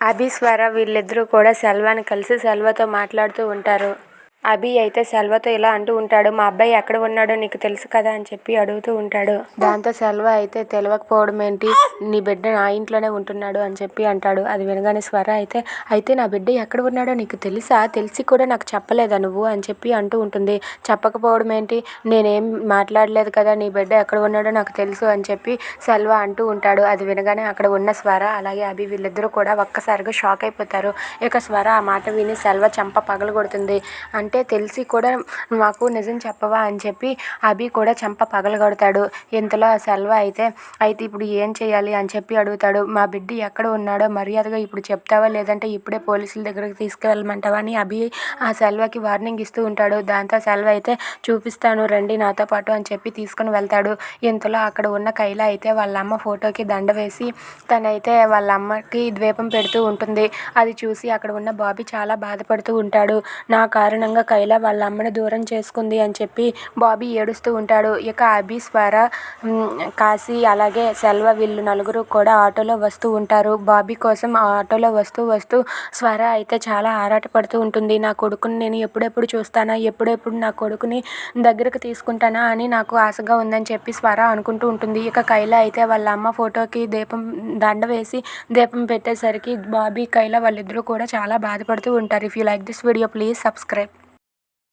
అభి స్వర వీళ్ళిద్దరూ కూడా సెల్వాని కలిసి సెల్వతో మాట్లాడుతూ ఉంటారు. అభి అయితే సెల్వతో ఇలా అంటూ ఉంటాడు మా అబ్బాయి ఎక్కడ ఉన్నాడో నీకు తెలుసు కదా అని చెప్పి అడుగుతూ ఉంటాడు. దాంతో సెల్వ అయితే తెలియకపోవడం ఏంటి? నీ బిడ్డ నా ఇంట్లోనే ఉంటున్నాడు అని చెప్పి అంటాడు. అది వినగానే స్వర అయితే అయితే నా బిడ్డ ఎక్కడ ఉన్నాడో నీకు తెలుసా? తెలిసి కూడా నాకు చెప్పలేదా నువ్వు? అని చెప్పి అంటూ ఉంటుంది. చెప్పకపోవడం ఏంటి? నేనేం మాట్లాడలేదు కదా నీ బిడ్డ ఎక్కడ ఉన్నాడో నాకు తెలుసు అని చెప్పి సెల్వ అంటూ ఉంటాడు. అది వినగానే అక్కడ ఉన్న స్వర అలాగే అభి వీళ్ళిద్దరూ కూడా ఒక్కసారిగా షాక్ అయిపోతారు. ఇక స్వర ఆ మాట విని సెల్వ చెంప పగలగొడుతుంది. అంటే అంటే తెలిసి కూడా మాకు నిజం చెప్పవా అని చెప్పి అభి కూడా చెంప పగలగొడతాడు ఇంతలో ఆ సెల్వ అయితే? అయితే ఇప్పుడు ఏం చేయాలి? అని చెప్పి అడుగుతాడు. మా బిడ్డ ఎక్కడ ఉన్నాడో మర్యాదగా ఇప్పుడు చెప్తావా? లేదంటే ఇప్పుడే పోలీసుల దగ్గరికి తీసుకెళ్ళమంటావా? అని అభి ఆ సెల్వకి వార్నింగ్ ఇస్తూ ఉంటాడు. దాంతో సెల్వ అయితే చూపిస్తాను రండి నాతో పాటు అని చెప్పి తీసుకుని వెళ్తాడు. ఇంతలో అక్కడ ఉన్న కైలా అయితే వాళ్ళ అమ్మ ఫోటోకి దండ వేసి తనైతే వాళ్ళ అమ్మకి ద్వీపం పెడుతూ ఉంటుంది. అది చూసి అక్కడ ఉన్న బాబీ చాలా బాధపడుతూ ఉంటాడు. నా కారణంగా కైలా వాళ్ళ అమ్మని దూరం చేసుకుంది అని చెప్పి బాబీ ఏడుస్తూ ఉంటాడు. ఇక అభి స్వర కాశీ అలాగే సెల్వ వీళ్ళు నలుగురు కూడా ఆటోలో వస్తూ ఉంటారు. బాబీ కోసం ఆ ఆటోలో వస్తూ వస్తూ స్వర అయితే చాలా ఆరాటపడుతూ ఉంటుంది. నా కొడుకుని నేను ఎప్పుడెప్పుడు చూస్తానా? ఎప్పుడెప్పుడు నా కొడుకుని దగ్గరకు తీసుకుంటానా అని నాకు ఆశగా ఉందని చెప్పి స్వర అనుకుంటూ ఉంటుంది. ఇక కైల అయితే వాళ్ళ అమ్మ ఫోటోకి దీపం దండ వేసి దీపం పెట్టేసరికి బాబీ కైల వాళ్ళిద్దరూ కూడా చాలా బాధపడుతూ ఉంటారు. If you like this video please subscribe